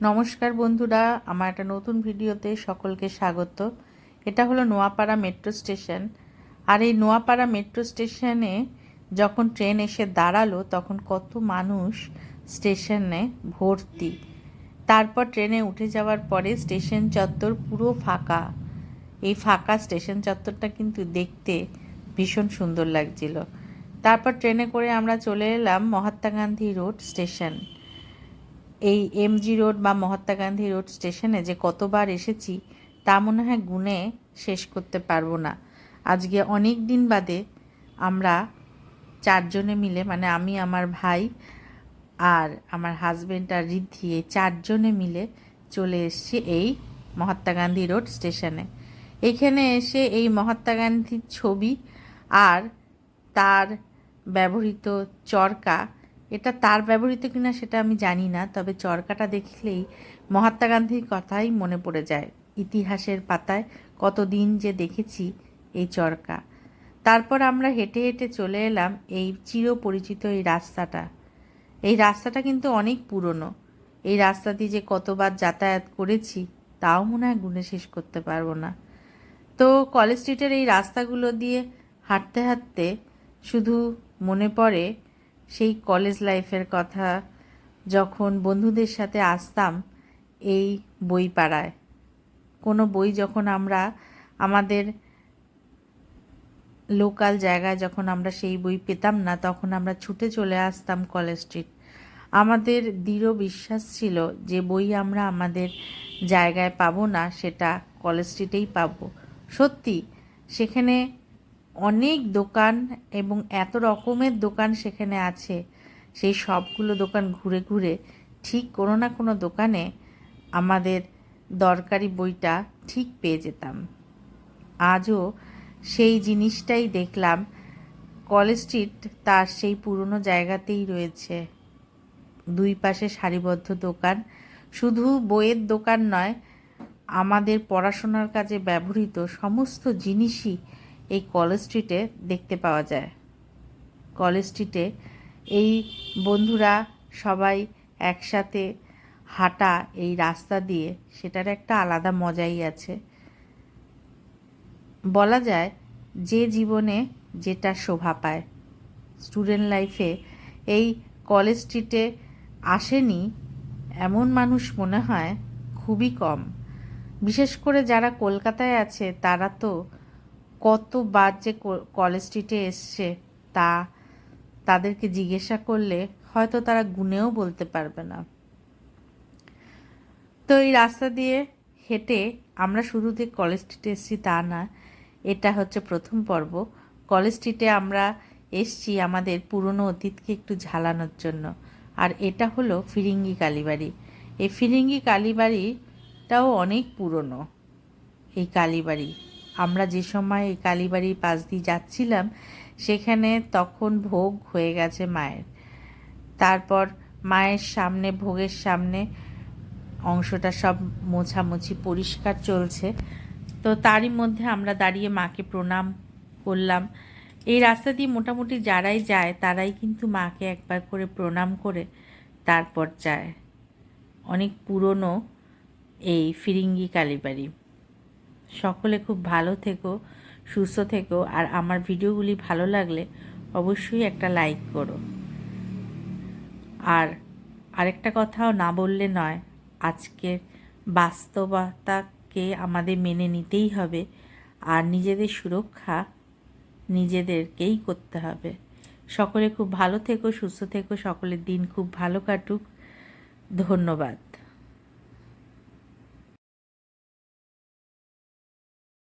নমস্কার বন্ধুরা, আমার একটা নতুন ভিডিওতে সকলকে স্বাগত। এটা হলো নোয়াপাড়া মেট্রো স্টেশন। আর এই নোয়াপাড়া মেট্রো স্টেশনে যখন ট্রেন এসে দাঁড়াল, তখন কত মানুষ স্টেশনে ভর্তি। তারপর ট্রেনে উঠে যাওয়ার পরে স্টেশন চত্বর পুরো ফাঁকা। এই ফাঁকা স্টেশন চত্বরটা কিন্তু দেখতে ভীষণ সুন্দর লাগছিল। তারপর ট্রেনে করে আমরা চলে এলাম মহাত্মা গান্ধী রোড স্টেশন। এই এমজি রোড বা মহাত্মা গান্ধী রোড স্টেশনে যে কতবার এসেছি, তা মনে হয় গুণে শেষ করতে পারব না। আজকে অনেক দিন বাদে আমরা চারজনে মিলে মানে আমি, আমার ভাই আর আমার হাজবেন্ড আর রিদ্ধি এই চারজনে মিলে চলে এসেছি এই মহাত্মা গান্ধী রোড স্টেশনে এখানে এসে এই মহাত্মা গান্ধীর ছবি আর তার ব্যবহৃত চরকা এটা তার ব্যবহৃত কিনা সেটা আমি জানি না, তবে চরকাটা দেখলেই মহাত্মা গান্ধীর কথাই মনে পড়ে যায়। ইতিহাসের পাতায় কতদিন যে দেখেছি এই চরকা। তারপর আমরা হেঁটে হেঁটে চলে এলাম এই চিরপরিচিত এই রাস্তাটা। এই রাস্তাটা কিন্তু অনেক পুরনো। এই রাস্তা দিয়ে যে কতবার যাতায়াত করেছি তাও মনে হয় গুণে শেষ করতে পারব না। তো কলেজ স্ট্রিটের এই রাস্তাগুলো দিয়ে হাঁটতে হাঁটতে শুধু মনে পড়ে সেই কলেজ লাইফের কথা যখন বন্ধুদের সাথে আসতাম এই বই পাড়ায় কোনো বই যখন আমরা, আমাদের লোকাল জায়গায় যখন আমরা সেই বই পেতাম না, তখন আমরা ছুটে চলে আসতাম কলেজ স্ট্রিট আমাদের দৃঢ় বিশ্বাস ছিল যে বই আমরা আমাদের জায়গায় পাবো না, সেটা কলেজ স্ট্রিটেই পাবো। সত্যি, সেখানে অনেক দোকান এবং এত রকমের দোকান সেখানে আছে। সেই সবগুলো দোকান ঘুরে ঘুরে ঠিক কোনো না কোনো দোকানে আমাদের দরকারি বইটা ঠিক পেয়ে যেতাম। আজও সেই জিনিসটাই দেখলাম। কলেজ স্ট্রিট তার সেই পুরনো জায়গাতেই রয়েছে। দুই পাশে সারিবদ্ধ দোকান। শুধু বইয়ের দোকান নয়, আমাদের পড়াশোনার কাজে ব্যবহৃত সমস্ত জিনিসই এই কলেজ স্ট্রিটে দেখতে পাওয়া যায়। কলেজ স্ট্রিটে এই বন্ধুরা সবাই একসাথে হাঁটা এই রাস্তা দিয়ে, সেটার একটা আলাদা মজাই আছে। বলা যায় যে জীবনে যেটা শোভা পায়। স্টুডেন্ট লাইফে এই কলেজ স্ট্রিটে আসেনি এমন মানুষ মনে হয় খুবই কম। বিশেষ করে যারা কলকাতায় আছে, তারা তো কতবার যে কলেজ স্ট্রিটে এসছে তা তাদেরকে জিজ্ঞাসা করলে হয়তো তারা গুনেও বলতে পারবে না। তো এই রাস্তা দিয়ে হেঁটে আমরা শুরুতে কলেজ স্ট্রিটে এসছি তা না, এটা হচ্ছে প্রথম পর্ব। কলেজ স্ট্রিটে আমরা এসছি আমাদের পুরনো অতীতকে একটু ঝালানোর জন্য। আর এটা হলো ফিরিঙ্গি কালীবাড়ি। এই ফিরিঙ্গি কালীবাড়িটাও অনেক পুরনো, এই কালীবাড়ি। আমরা যে সময় কালীবাড়ির পাশ দিয়ে যাচ্ছিলাম, সেখানে তখন ভোগ হয়ে গেছে মায়ের। তারপর মায়ের সামনে, ভোগের সামনে অংশটা সব মোছামুছি পরিষ্কার চলছে। তো তারই মধ্যে আমরা দাঁড়িয়ে মাকে প্রণাম করলাম। এই রাস্তা দিয়ে মোটামুটি যারাই যায়, তারাই কিন্তু মাকে একবার করে প্রণাম করে তারপর যায়। অনেক পুরনো এই ফিরিঙ্গি কালীবাড়ি। সকলে খুব ভালো থেকো, সুস্থ থেকো, আর আমার ভিডিওগুলি ভালো লাগলে অবশ্যই একটা লাইক করো। আর আরেকটা কথাও না বললে নয়, আজকের বাস্তবতাকে আমাদের মেনে নিতেই হবে, আর নিজেদের সুরক্ষা নিজেদেরকেই করতে হবে। সকলে খুব ভালো থেকো, সুস্থ থেকো, সকলের দিন খুব ভালো কাটুক। ধন্যবাদ।